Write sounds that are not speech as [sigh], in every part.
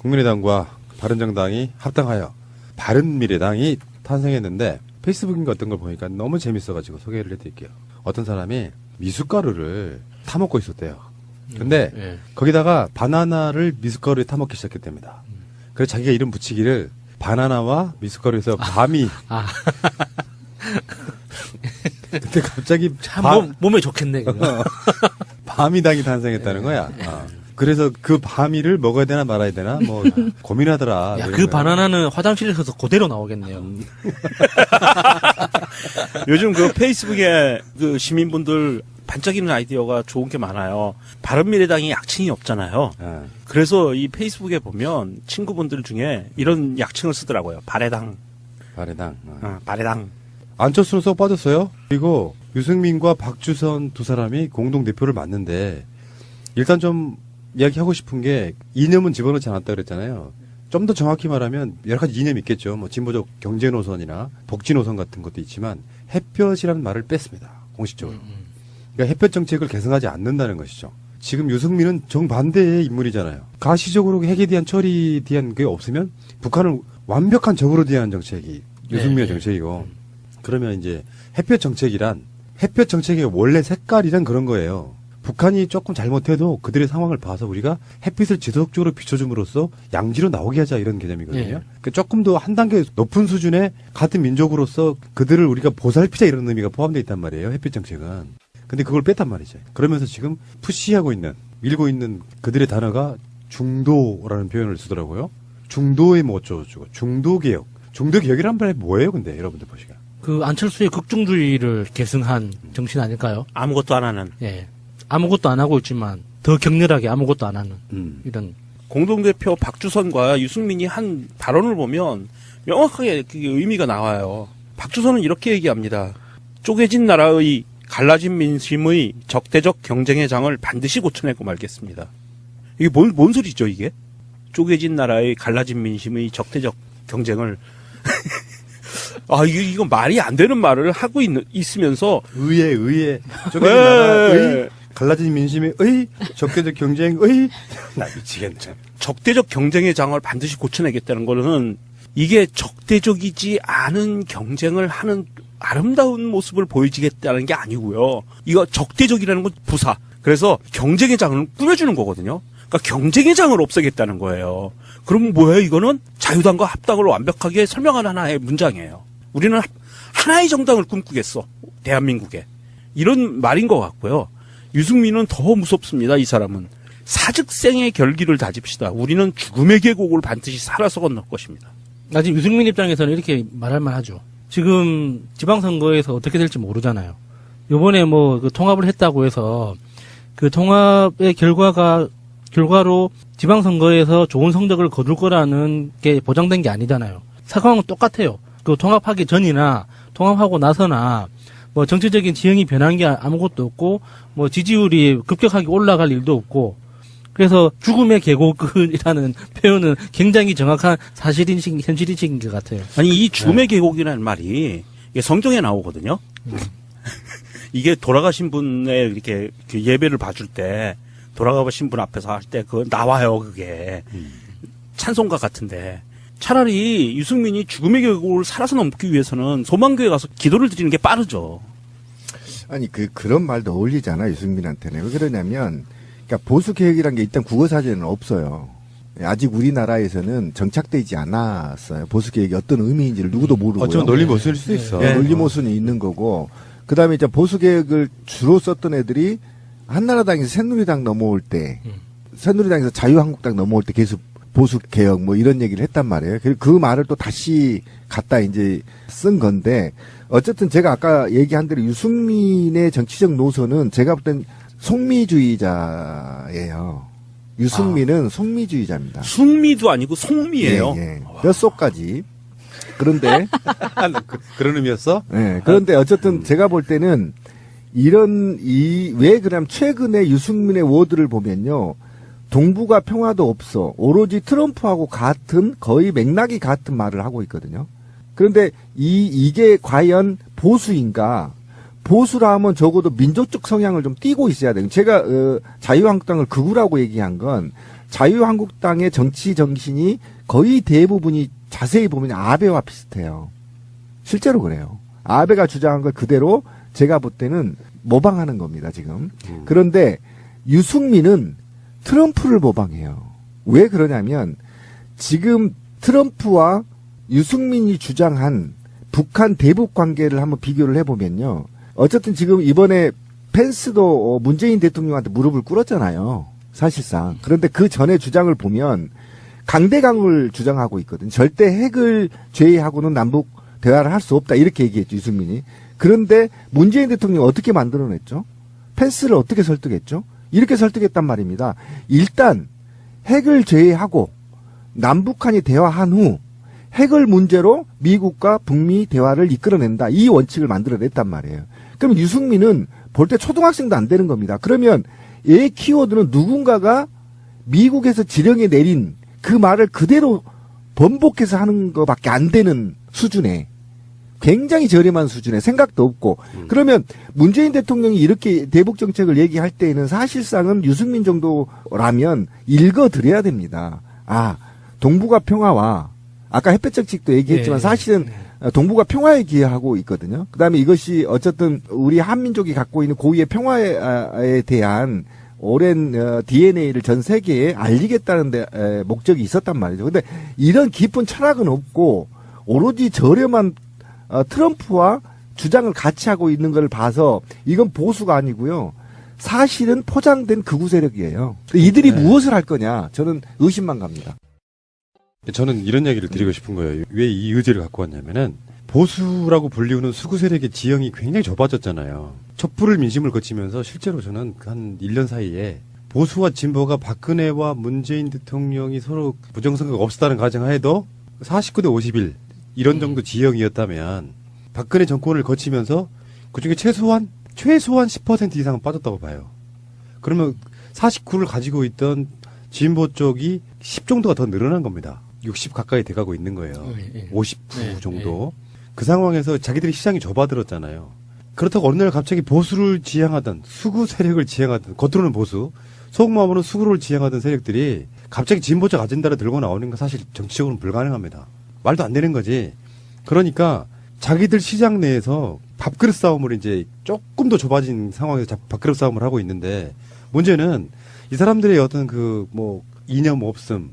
국민의당과 바른정당이 합당하여 바른미래당이 탄생했는데 페이스북인가 어떤 걸 보니까 너무 재밌어가지고 소개를 해드릴게요. 어떤 사람이 미숫가루를 타먹고 있었대요. 근데 예. 거기다가 바나나를 미숫가루에 타먹기 시작했답니다. 그래서 자기가 이름 붙이기를 바나나와 미숫가루에서 밤이 아, [laughs] 근데 갑자기 참 밤- 몸, 몸에 좋겠네. 그거. [laughs] 밤이 당이 탄생했다는 거야. 어. 그래서 그 밤이를 먹어야 되나 말아야 되나 뭐 [laughs] 고민하더라. 야, 이런 그. 바나나는 화장실에서 그대로 나오겠네요. [laughs] 요즘 그 페이스북에 그 시민분들 반짝이는 아이디어가 좋은 게 많아요. 바른미래당이 약칭이 없잖아요. 어. 그래서 이 페이스북에 보면 친구분들 중에 이런 약칭을 쓰더라고요. 바래당, 바래당. 어. 어, 바래당. 안철수는 쏙 빠졌어요. 그리고 유승민과 박주선 두 사람이 공동 대표를 맡는데 일단 좀 이야기하고 싶은 게 이념은 집어넣지 않았다 그랬잖아요. 좀 더 정확히 말하면 여러 가지 이념이 있겠죠. 뭐 진보적 경제 노선이나 복지 노선 같은 것도 있지만 햇볕이라는 말을 뺐습니다. 공식적으로. 그러니까 햇볕 정책을 개선하지 않는다는 것이죠. 지금 유승민은 정반대의 인물이잖아요. 가시적으로 핵에 대한 처리에 대한 게 없으면 북한을 완벽한 적으로 대하는 정책이 유승민의 네, 네. 정책이고 그러면 이제 햇볕 정책이란 햇볕 정책의 원래 색깔이란 그런 거예요. 북한이 조금 잘못해도 그들의 상황을 봐서 우리가 햇빛을 지속적으로 비춰줌으로써 양지로 나오게 하자 이런 개념이거든요. 네. 그러니까 조금 더 한 단계 높은 수준의 같은 민족으로서 그들을 우리가 보살피자 이런 의미가 포함되어 있단 말이에요. 햇빛 정책은. 근데 그걸 뺐단 말이죠. 그러면서 지금 푸시하고 있는 밀고 있는 그들의 단어가 중도라는 표현을 쓰더라고요. 중도의 뭐 어쩌고저쩌고 중도 개혁. 중도 개혁이란 말이 뭐예요, 근데 여러분들 보시기에. 그 안철수의 극중주의를 계승한 정신 아닐까요? 아무것도 안 하는. 예. 아무것도 안 하고 있지만 더 격렬하게 아무것도 안 하는 음. 이런 공동대표 박주선과 유승민이 한 발언을 보면 명확하게 그게 의미가 나와요. 박주선은 이렇게 얘기합니다. 쪼개진 나라의 갈라진 민심의 적대적 경쟁의 장을 반드시 고쳐내고 말겠습니다. 이게 뭔, 뭔 소리죠, 이게? 쪼개진 나라의 갈라진 민심의 적대적 경쟁을. [laughs] 아, 이거, 이거 말이 안 되는 말을 하고 있, 있으면서. 의회, 의회. [laughs] 쪼개진 네. 나라의 갈라진 민심의 의, 적대적 경쟁의 [laughs] 나 미치겠네. 적대적 경쟁의 장을 반드시 고쳐내겠다는 거는 이게 적대적이지 않은 경쟁을 하는 아름다운 모습을 보여주겠다는 게 아니고요. 이거 적대적이라는 건 부사. 그래서 경쟁의 장을 꾸며주는 거거든요. 그러니까 경쟁의 장을 없애겠다는 거예요. 그럼 뭐예요? 이거는 자유당과 합당을 완벽하게 설명하는 하나의 문장이에요. 우리는 하- 하나의 정당을 꿈꾸겠어. 대한민국에. 이런 말인 것 같고요. 유승민은 더 무섭습니다. 이 사람은. 사직생의 결기를 다집시다. 우리는 죽음의 계곡을 반드시 살아서 건널 것입니다. 아직 유승민 입장에서는 이렇게 말할 만하죠. 지금 지방선거에서 어떻게 될지 모르잖아요. 요번에 뭐 그 통합을 했다고 해서 그 통합의 결과가 결과로 지방선거에서 좋은 성적을 거둘 거라는 게 보장된 게 아니잖아요. 상황은 똑같아요. 그 통합하기 전이나 통합하고 나서나 뭐 정치적인 지형이 변한 게 아무것도 없고 뭐 지지율이 급격하게 올라갈 일도 없고 그래서 죽음의 계곡이라는 [laughs] 표현은 굉장히 정확한 사실인식, 현실인식인 것 같아요. 아니 이 죽음의 계곡이라는 말이 이게 성경에 나오거든요. [laughs] 이게 돌아가신 분의 이렇게 그 예배를 봐줄 때 돌아가신 분 앞에서 할 때 그 나와요 그게. 찬송가 같은데 차라리 유승민이 죽음의 계곡을 살아서 넘기 위해서는 소망교회 가서 기도를 드리는 게 빠르죠. 아니 그 그런 말도 어울리잖아 유승민한테는 왜 그러냐면 그러니까 보수 개혁이란 게 일단 국어 사전에는 없어요. 아직 우리나라에서는 정착되지 않았어요. 보수 개혁이 어떤 의미인지를 누구도 모르고요. 어쩌면 논리 못쓸 수도 있어. 예, 논리 모순이 있는 거고 그다음에 이제 보수 개혁을 주로 썼던 애들이 한나라당에서 새누리당 넘어올 때 새누리당에서 자유한국당 넘어올 때 계속 보수 개혁 뭐 이런 얘기를 했단 말이에요. 그, 그 말을 또 다시 갖다 이제 쓴 건데 어쨌든 제가 아까 얘기한 대로 유승민의 정치적 노선은 제가 볼땐 속미주의자예요. 유승민은 속미주의자입니다. 숭미도 아니고 송미예요. 예, 예. 뼛속까지. 그런데 [laughs] 그, 그런 의미였어? 예, 그런데 어쨌든 제가 볼 때는 이런 이 왜 그럼 최근에 유승민의 워드를 보면요. 동북아 평화도 없어. 오로지 트럼프하고 같은 거의 맥락이 같은 말을 하고 있거든요. 그런데 이 이게 과연 보수인가? 보수라 하면 적어도 민족적 성향을 좀 띠고 있어야 돼요. 제가 어, 자유한국당을 극우라고 얘기한 건 자유한국당의 정치 정신이 거의 대부분이 자세히 보면 아베와 비슷해요. 실제로 그래요. 아베가 주장한 걸 그대로 제가 볼 때는 모방하는 겁니다, 지금. 음. 그런데 유승민은 트럼프를 모방해요. 왜 그러냐면 지금 트럼프와 유승민이 주장한 북한 대북 관계를 한번 비교를 해보면요. 어쨌든 지금 이번에 펜스도 어, 문재인 대통령한테 무릎을 꿇었잖아요. 사실상. 그런데 그 전에 주장을 보면 강대강을 주장하고 있거든. 절대 핵을 제외하고는 남북 대화를 할 수 없다. 이렇게 얘기했죠, 유승민이. 그런데 문재인 대통령이 어떻게 만들어냈죠? 펜스를 어떻게 설득했죠? 이렇게 설득했단 말입니다. 일단 핵을 제외하고 남북한이 대화한 후 핵을 문제로 미국과 북미 대화를 이끌어낸다. 이 원칙을 만들어냈단 말이에요. 그럼 유승민은 볼 때 초등학생도 안 되는 겁니다. 그러면 얘 키워드는 누군가가 미국에서 지령에 내린 그 말을 그대로 번복해서 하는 것밖에 안 되는 수준에 굉장히 저렴한 수준에 생각도 없고 그러면 문재인 대통령이 이렇게 대북 정책을 얘기할 때에는 사실상은 유승민 정도라면 읽어드려야 됩니다. 아 동북아 평화와 아까 햇볕 정책도 얘기했지만 예, 사실은 어, 동북아 평화에 기여하고 있거든요. 그다음에 이것이 어쨌든 우리 한민족이 갖고 있는 고유의 평화에 대한 오랜 어, DNA를 전 세계에 알리겠다는 데, 에, 목적이 있었단 말이죠. 근데 이런 깊은 철학은 없고 오로지 저렴한 어, 트럼프와 주장을 같이 하고 있는 걸 봐서 이건 보수가 아니고요. 사실은 포장된 극우 세력이에요. 이들이 네. 무엇을 할 거냐? 저는 의심만 갑니다. 저는 이런 얘기를 드리고 싶은 거예요. 왜 이 의지를 갖고 왔냐면은 보수라고 불리우는 수구 세력의 지형이 굉장히 좁아졌잖아요. 촛불을 민심을 거치면서 실제로 저는 그한 1년 사이에 보수와 진보가 박근혜와 문재인 대통령이 서로 부정선거가 없었다는 가정하에도 49대 51 이런 정도 지형이었다면 박근혜 정권을 거치면서 그중에 최소한 최소한 10% 이상은 빠졌다고 봐요. 그러면 49를 가지고 있던 진보 쪽이 10 정도가 더 늘어난 겁니다. 60 가까이 돼가고 있는 거예요. 예, 예. 59 네, 정도. 그 상황에서 자기들이 시장이 좁아들었잖아요. 그렇다고 어느 날 갑자기 보수를 지향하던 수구 세력을 지향하던 겉으로는 보수, 속마음으로는 수구를 지향하던 세력들이 갑자기 진보적 아젠다를 들고 나오는 건 사실 정치적으로는 불가능합니다. 말도 안 되는 거지. 그러니까 자기들 시장 내에서 밥그릇 싸움을 이제 조금 더 좁아진 상황에서 자- 밥그릇 싸움을 하고 있는데 문제는 이 사람들의 어떤 그 뭐 이념 없음,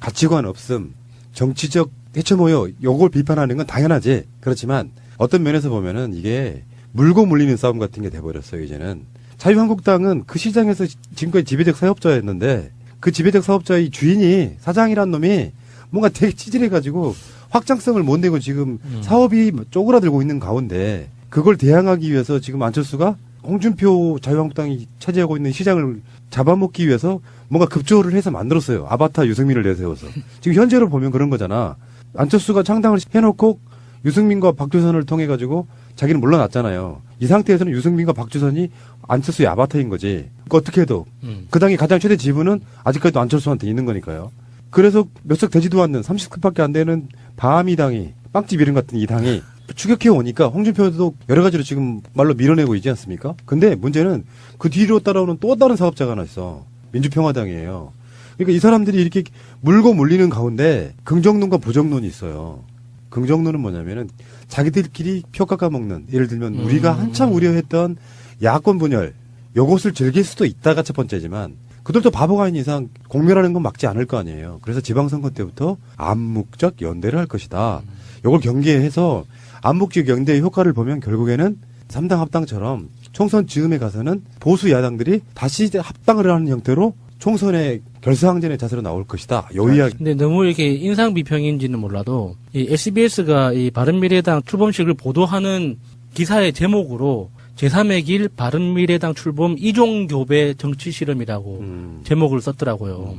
가치관 없음, 정치적 해체 모여 요걸 비판하는 건 당연하지. 그렇지만 어떤 면에서 보면은 이게 물고 물리는 싸움 같은 게 돼버렸어요 이제는. 자유한국당은 그 시장에서 지금까지 지배적 사업자였는데 그 지배적 사업자의 주인이 사장이란 놈이 뭔가 되게 치질해가지고 확장성을 못 내고 지금 음. 사업이 쪼그라들고 있는 가운데 그걸 대항하기 위해서 지금 안철수가 홍준표 자유한국당이 차지하고 있는 시장을 잡아먹기 위해서 뭔가 급조를 해서 만들었어요. 아바타 유승민을 내세워서. 지금 현재로 보면 그런 거잖아. 안철수가 창당을 해놓고 유승민과 박주선을 통해 가지고 자기는 물러났잖아요. 이 상태에서는 유승민과 박주선이 안철수의 아바타인 거지. 그 어떻게 해도 음. 그 당의 가장 최대 지분은 아직까지도 안철수한테 있는 거니까요. 그래서 몇 석 되지도 않는 30석밖에 안 되는 바미 당이 빵집 이름 같은 이 당이 추격해 오니까 홍준표도 여러 가지로 지금 말로 밀어내고 있지 않습니까? 근데 문제는 그 뒤로 따라오는 또 다른 사업자가 하나 있어. 민주평화당이에요. 그러니까 이 사람들이 이렇게 물고 물리는 가운데 긍정론과 부정론이 있어요. 긍정론은 뭐냐면은 자기들끼리 표 깎아먹는 예를 들면 음. 우리가 한참 우려했던 야권 분열 요것을 즐길 수도 있다가 첫 번째지만 그들도 바보가 아닌 이상 공멸하는 건 막지 않을 거 아니에요. 그래서 지방선거 때부터 암묵적 연대를 할 것이다. 요걸 경계해서 암묵적 연대의 효과를 보면 결국에는 삼당 합당처럼 총선 즈음에 가서는 보수 야당들이 다시 합당을 하는 형태로 총선의 결사항전의 자세로 나올 것이다. 요 이야기. 근데 너무 이렇게 인상 비평인지는 몰라도 이 SBS가 이 바른미래당 출범식을 보도하는 기사의 제목으로 제3의 길 바른미래당 출범 이종교배 정치 실험이라고 음. 제목을 썼더라고요.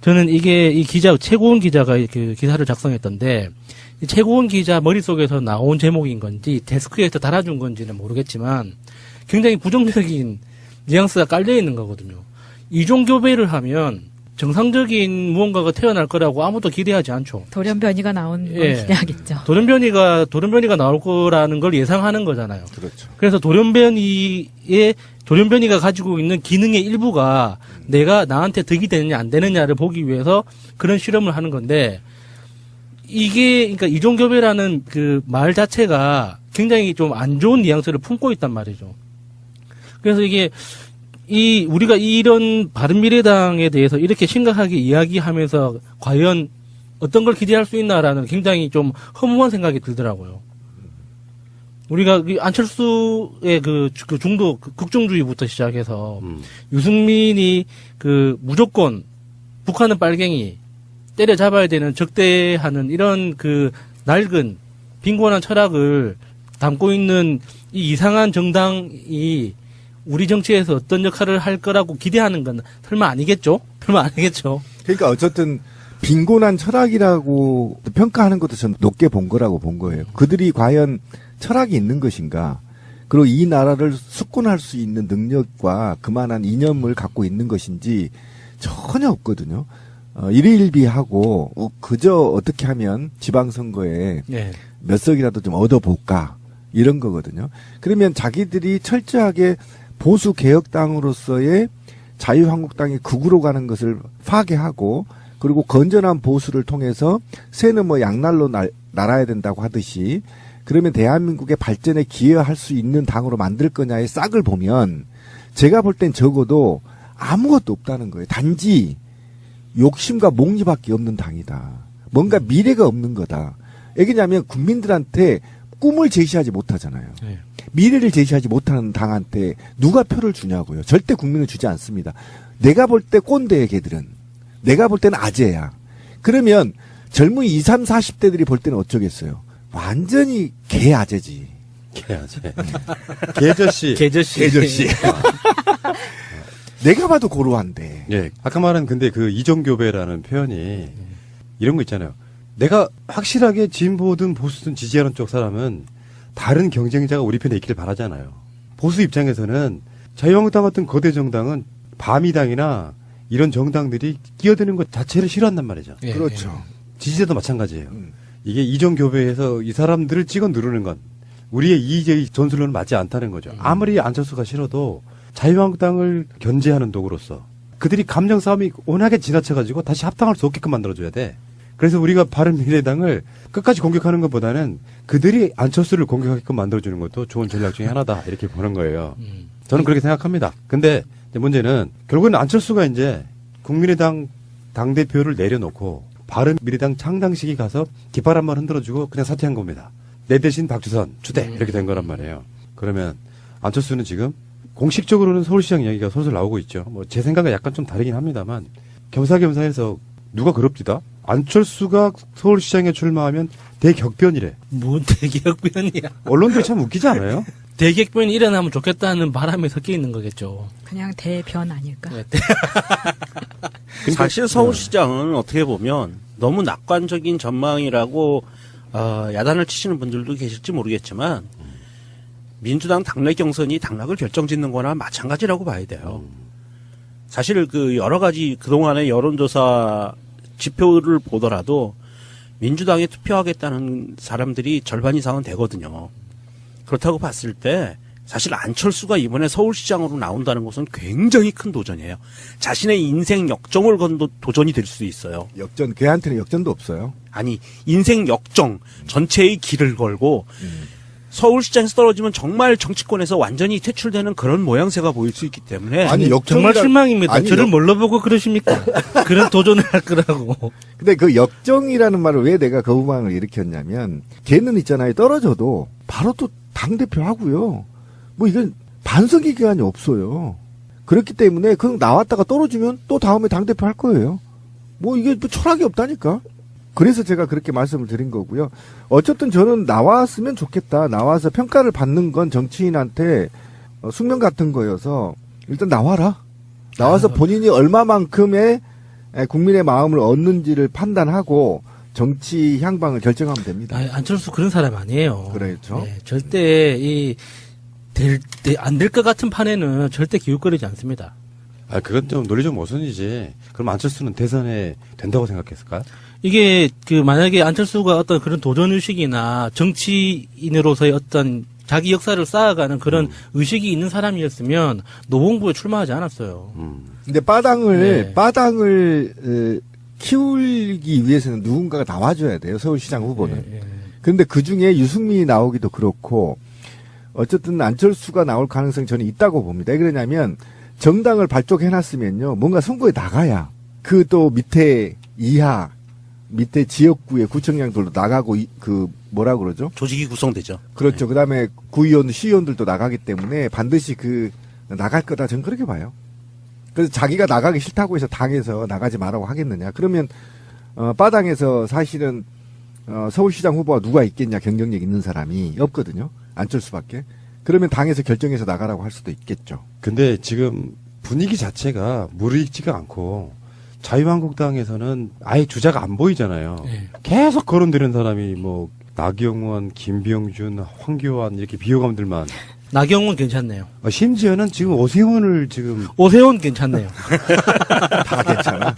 저는 이게 이 기자 최고원 기자가 그 기사를 작성했던데 이 최고원 기자 머릿속에서 나온 제목인 건지 데스크에서 달아준 건지는 모르겠지만 굉장히 부정적인 뉘앙스가 깔려 있는 거거든요. 이종교배를 하면 정상적인 무언가가 태어날 거라고 아무도 기대하지 않죠. 돌연변이가 나온 걸 예. 기대하겠죠. 돌연변이가 돌연변이가 나올 거라는 걸 예상하는 거잖아요. 그렇죠. 그래서 돌연변이의 돌연변이가 가지고 있는 기능의 일부가 내가 나한테 득이 되느냐 안 되느냐를 보기 위해서 그런 실험을 하는 건데 이게 그러니까 이종교배라는 그 말 자체가 굉장히 좀 안 좋은 뉘앙스를 품고 있단 말이죠. 그래서 이게 이 우리가 이런 바른미래당에 대해서 이렇게 심각하게 이야기하면서 과연 어떤 걸 기대할 수 있나라는 굉장히 좀 허무한 생각이 들더라고요. 우리가 이 안철수의 그, 주- 그 중도 그 극중주의부터 시작해서 음. 유승민이 그 무조건 북한은 빨갱이 때려잡아야 되는 적대하는 이런 그 낡은 빈곤한 철학을 담고 있는 이 이상한 정당이 우리 정치에서 어떤 역할을 할 거라고 기대하는 건 설마 아니겠죠? 설마 아니겠죠? 그러니까 어쨌든 빈곤한 철학이라고 평가하는 것도 전 높게 본 거라고 본 거예요. 그들이 과연 철학이 있는 것인가? 그리고 이 나라를 숙권할 수 있는 능력과 그만한 이념을 갖고 있는 것인지 전혀 없거든요. 어, 일일비하고 어, 그저 어떻게 하면 지방선거에 네. 몇 석이라도 좀 얻어볼까 이런 거거든요. 그러면 자기들이 철저하게 보수 개혁당으로서의 자유한국당이 극으로 가는 것을 파괴하고 그리고 건전한 보수를 통해서 새는 뭐 양날로 날, 날아야 된다고 하듯이 그러면 대한민국의 발전에 기여할 수 있는 당으로 만들 거냐의 싹을 보면 제가 볼 땐 적어도 아무것도 없다는 거예요. 단지 욕심과 목리밖에 없는 당이다. 뭔가 미래가 없는 거다. 왜냐하면 국민들한테 꿈을 제시하지 못하잖아요. 네. 미래를 제시하지 못하는 당한테 누가 표를 주냐고요. 절대 국민은 주지 않습니다. 내가 볼 때 꼰대의 개들은 내가 볼 때는 아재야. 그러면 젊은 20, 30, 40대들이 볼 때는 어쩌겠어요. 완전히 개 아재지. 개야지. [laughs] 개저씨. 개저씨. 개저씨. [laughs] 내가 봐도 고루한데. 예. 아까 말한 근데 그 이종교배라는 표현이 이런 거 있잖아요. 내가 확실하게 진보든 보수든 지지하는 쪽 사람은 다른 경쟁자가 우리 편에 있기를 바라잖아요. 보수 입장에서는 자유한국당 같은 거대 정당은 바미당이나 이런 정당들이 끼어드는 것 자체를 싫어한단 말이죠. 예, 그렇죠. 지지자도 마찬가지예요. 음. 이게 이종교배에서 이 사람들을 찍어 누르는 건 우리의 이의적인 전술로는 맞지 않다는 거죠. 아무리 안철수가 싫어도 자유한국당을 견제하는 도구로서 그들이 감정 싸움이 워낙에 지나쳐가지고 다시 합당할 수 없게끔 만들어줘야 돼. 그래서 우리가 바른미래당을 끝까지 공격하는 것보다는 그들이 안철수를 공격하게끔 만들어주는 것도 좋은 전략 중에 하나다 이렇게 보는 거예요. 음. 저는 그렇게 생각합니다. 근데 문제는 결국은 안철수가 이제 국민의당 당 대표를 내려놓고 바른미래당 창당식에 가서 깃발 한 번 흔들어주고 그냥 사퇴한 겁니다. 내 대신 박주선 추대 이렇게 된 거란 말이에요. 그러면 안철수는 지금 공식적으로는 서울시장 이야기가 솔솔 나오고 있죠. 뭐 제 생각은 약간 좀 다르긴 합니다만 겸사겸사해서 누가 그럽디다? 안철수가 서울시장에 출마하면 대격변이래. 뭔 대격변이야. 언론들이 참 웃기지 않아요? [laughs] 대격변이 일어나면 좋겠다는 바람이 섞여 있는 거겠죠. 그냥 대변 아닐까? 네. [laughs] 사실 서울시장은 어떻게 보면 너무 낙관적인 전망이라고 어, 야단을 치시는 분들도 계실지 모르겠지만 민주당 당내 경선이 당락을 결정짓는 거나 마찬가지라고 봐야 돼요. 사실 그 여러 가지 그동안의 여론조사 지표를 보더라도 민주당에 투표하겠다는 사람들이 절반 이상은 되거든요. 그렇다고 봤을 때 사실 안철수가 이번에 서울시장으로 나온다는 것은 굉장히 큰 도전이에요. 자신의 인생 역정을 건 도- 도전이 될 수도 있어요. 역전, 걔한테는 역전도 없어요. 아니 인생 역정 전체의 길을 걸고 서울시장에서 떨어지면 정말 정치권에서 완전히 퇴출되는 그런 모양새가 보일 수 있기 때문에 아니, 정말 역정이라- 실망입니다. 아니, 저를 역- 뭘로 보고 그러십니까? [laughs] 그런 도전을 할 거라고. 근데 그 역정이라는 말을 왜 내가 거부망을 일으켰냐면 걔는 있잖아요 떨어져도 바로 또 당 대표 하고요 뭐 이건 반성기 기간이 없어요 그렇기 때문에 그 나왔다가 떨어지면 또 다음에 당 대표 할 거예요 뭐 이게 뭐 철학이 없다니까 그래서 제가 그렇게 말씀을 드린 거고요 어쨌든 저는 나왔으면 좋겠다 나와서 평가를 받는 건 정치인한테 어, 숙명 같은 거여서 일단 나와라 나와서 본인이 얼마만큼의 에, 국민의 마음을 얻는지를 판단하고 정치 향방을 결정하면 됩니다. 아, 안철수 그런 사람 아니에요. 그렇죠. 네, 절대 이 될, 안될 것 같은 판에는 절대 기웃거리지 않습니다. 아, 그건 좀 논리적 모순이지. 그럼 안철수는 대선에 된다고 생각했을까요? 이게 그 만약에 안철수가 어떤 그런 도전 의식이나 정치인으로서의 어떤 자기 역사를 쌓아가는 그런 의식이 있는 사람이었으면 노봉부에 출마하지 않았어요. 음. 근데 빠당을 네. 빠당을 어, 키우기 위해서는 누군가가 나와줘야 돼요 서울시장 후보는. 예, 예. 그런데 그 중에 유승민이 나오기도 그렇고 어쨌든 안철수가 나올 가능성이 저는 있다고 봅니다. 왜 그러냐면 정당을 발족해놨으면요 뭔가 선거에 나가야 그 또 밑에 이하 밑에 지역구의 구청장들도 나가고 이- 그 뭐라 그러죠? 조직이 구성되죠. 그렇죠. 그다음에 구의원, 시의원들도 나가기 때문에 반드시 그 나갈 거다. 저는 그렇게 봐요. 그래서 자기가 나가기 싫다고 해서 당에서 나가지 말라고 하겠느냐? 그러면 어, 빠당에서 사실은 어, 서울시장 후보가 누가 있겠냐 경쟁력 있는 사람이 없거든요. 안철수밖에. 그러면 당에서 결정해서 나가라고 할 수도 있겠죠. 근데 지금 분위기 자체가 무르익지가 않고 자유한국당에서는 아예 주자가 안 보이잖아요. 예. 계속 거론되는 사람이 뭐 나경원, 김병준, 황교안 이렇게 비호감들만 [laughs] 나경원 괜찮네요. 어, 심지어는 지금 오세훈을 지금 오세훈 괜찮네요. [laughs] 다 괜찮아.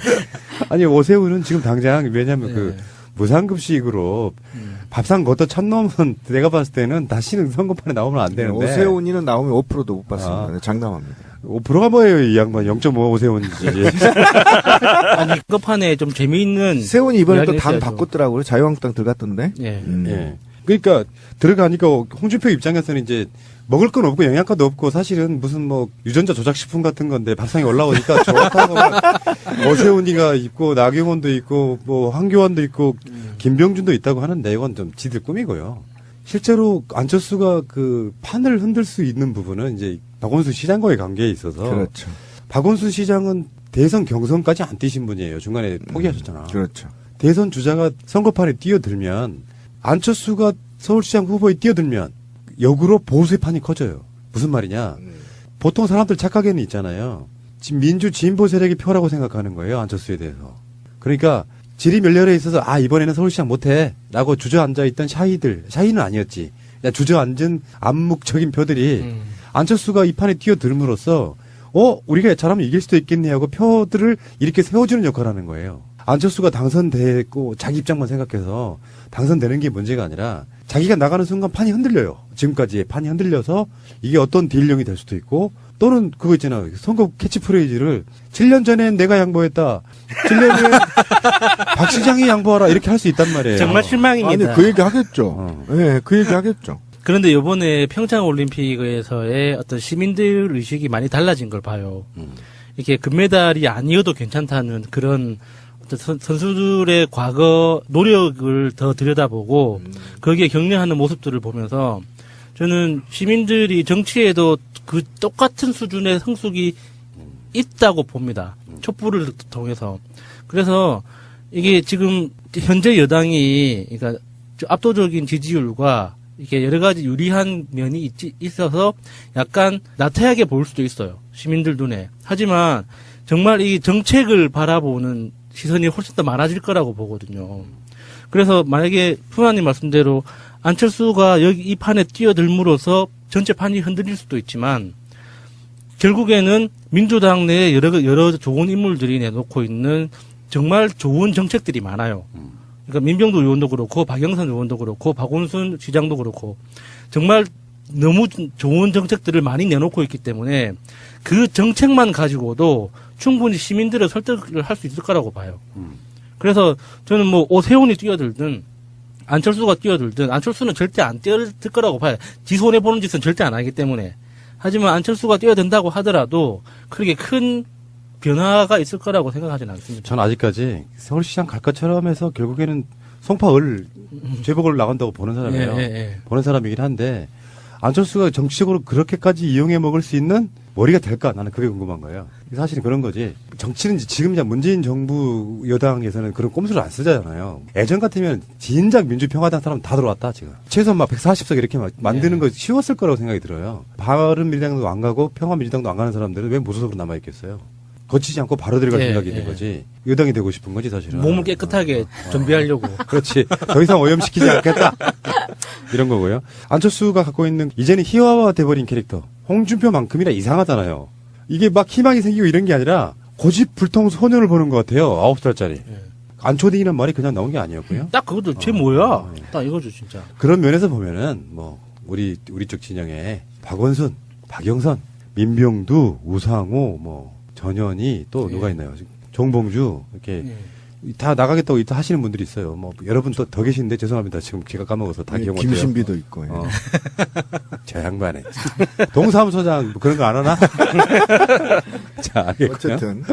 아니 오세훈은 지금 당장 왜냐면 그 네. 무상급식으로 음. 밥상 걷어 첫 놈은 [laughs] 내가 봤을 때는 다시는 선거판에 나오면 안 되는데 네, 오세훈이는 나오면 5%도 못 받습니다. 아. 장담합니다. 5%가 뭐예요 이 양반 0.5 오세훈이지 [laughs] 아니 끝판에 좀 재미있는 세훈이 이번에 또 이야기를 당 했어야죠. 바꿨더라고요. 자유한국당 들어갔던데. 예. 음. 예. 그러니까 들어가니까 홍준표 입장에서는 이제 먹을 건 없고 영양가도 없고 사실은 무슨 뭐 유전자 조작 식품 같은 건데 밥상에 올라오니까 [laughs] 좋다고 막 오세훈이가 있고 나경원도 있고 뭐 황교안도 있고 김병준도 있다고 하는데 이건 좀 지들 꿈이고요. 실제로 안철수가 그 판을 흔들 수 있는 부분은 이제 박원순 시장과의 관계에 있어서 그렇죠. 박원순 시장은 대선 경선까지 안 뛰신 분이에요. 중간에 포기하셨잖아. 그렇죠. 대선 주자가 선거판에 뛰어들면 안철수가 서울시장 후보에 뛰어들면 역으로 보수의 판이 커져요. 무슨 말이냐? 보통 사람들 착각에는 있잖아요. 지금 민주 진보 세력이 표라고 생각하는 거예요. 안철수에 대해서. 그러니까 질이 멸렬해 있어서 아 이번에는 서울시장 못해라고 주저앉아 있던 샤이들 샤이는 아니었지. 그냥 주저앉은 암묵적인 표들이 음. 안철수가 이 판에 뛰어들므로써 어 우리가 잘하면 이길 수도 있겠네 하고 표들을 이렇게 세워주는 역할을 하는 거예요. 안철수가 당선됐고 자기 입장만 생각해서 당선되는 게 문제가 아니라 자기가 나가는 순간 판이 흔들려요. 지금까지의 판이 흔들려서 이게 어떤 딜령이 될 수도 있고 또는 그거 있잖아. 선거 캐치프레이즈를 7년 전엔 내가 양보했다. 7년 후에 [laughs] 박 시장이 양보하라. 이렇게 할 수 있단 말이에요. 정말 실망입니다. 아니 그 얘기 하겠죠. 어. 예, 그 얘기 하겠죠. 그런데 이번에 평창 올림픽에서의 어떤 시민들 의식이 많이 달라진 걸 봐요. 음. 이렇게 금메달이 아니어도 괜찮다는 그런 어떤 선- 선수들의 과거 노력을 더 들여다보고 거기에 격려하는 모습들을 보면서 저는 시민들이 정치에도 그 똑같은 수준의 성숙이 있다고 봅니다. 촛불을 통해서. 그래서 이게 지금 현재 여당이 그러니까 저 압도적인 지지율과 이게 여러 가지 유리한 면이 있지, 있어서 약간 나태하게 보일 수도 있어요. 시민들 눈에. 하지만 정말 이 정책을 바라보는 시선이 훨씬 더 많아질 거라고 보거든요. 그래서 만약에 푸나님 말씀대로 안철수가 여기 이 판에 뛰어들므로써 전체 판이 흔들릴 수도 있지만 결국에는 민주당 내에 여러 여러 좋은 인물들이 내놓고 있는 정말 좋은 정책들이 많아요. 그러니까 민병도 의원도 그렇고 박영선 의원도 그렇고 박원순 시장도 그렇고 정말 너무 좋은 정책들을 많이 내놓고 있기 때문에 그 정책만 가지고도 충분히 시민들을 설득을 할 수 있을 거라고 봐요. 음. 그래서 저는 뭐 오세훈이 뛰어들든 안철수가 뛰어들든 안철수는 절대 안 뛰어들 거라고 봐요. 지 손해 보는 짓은 절대 안 하기 때문에. 하지만 안철수가 뛰어든다고 하더라도 그렇게 큰 변화가 있을 거라고 생각하지는 않습니다. 전 아직까지 서울시장 갈 것처럼 해서 결국에는 송파을 제복을 나간다고 보는 사람이에요. 예, 예, 예. 보는 사람이긴 한데 안철수가 정치적으로 그렇게까지 이용해 먹을 수 있는 머리가 될까 나는 그게 궁금한 거예요. 사실은 그런 거지. 정치는 지금 이제 문재인 정부 여당에서는 그런 꼼수를 안 쓰잖아요. 예전 같으면 진작 민주평화당 사람 다 들어왔다 지금. 최소한 막 140석 이렇게 막 만드는 거 쉬웠을 거라고 생각이 들어요. 바른미래당도 안 가고 평화민주당도 안 가는 사람들은 왜 무소속으로 남아 있겠어요. 거치지 않고 바로 들어갈 예, 생각이 예. 있는 거지. 여당이 되고 싶은 거지 사실은. 몸을 깨끗하게 준비하려고. [laughs] 그렇지. 더 이상 오염시키지 않겠다. [laughs] 이런 거고요. 안철수가 갖고 있는 이제는 희화화 돼버린 캐릭터. 홍준표만큼이나 이상하잖아요. 이게 막 희망이 생기고 이런 게 아니라 고집불통 소년을 보는 것 같아요. 아홉 살짜리. 예. 안초딩이란 말이 그냥 나온 게 아니었고요. 딱 그것도 쟤 뭐야? 딱 이거죠 진짜. 그런 면에서 보면은 뭐 우리 우리 쪽 진영에 박원순, 박영선, 민병두, 우상호, 뭐 전현희 또 예. 누가 있나요? 정봉주 이렇게 예. 다 나가겠다고 이따 하시는 분들이 있어요. 뭐 여러분 또더 계신데 죄송합니다. 지금 제가 까먹어서 다 기억 못해요. 김신비도 있고. 예. 어. [laughs] 저 양반에 동사무소장 뭐 그런 거 안 하나? [laughs] 자, 알겠고요. 어쨌든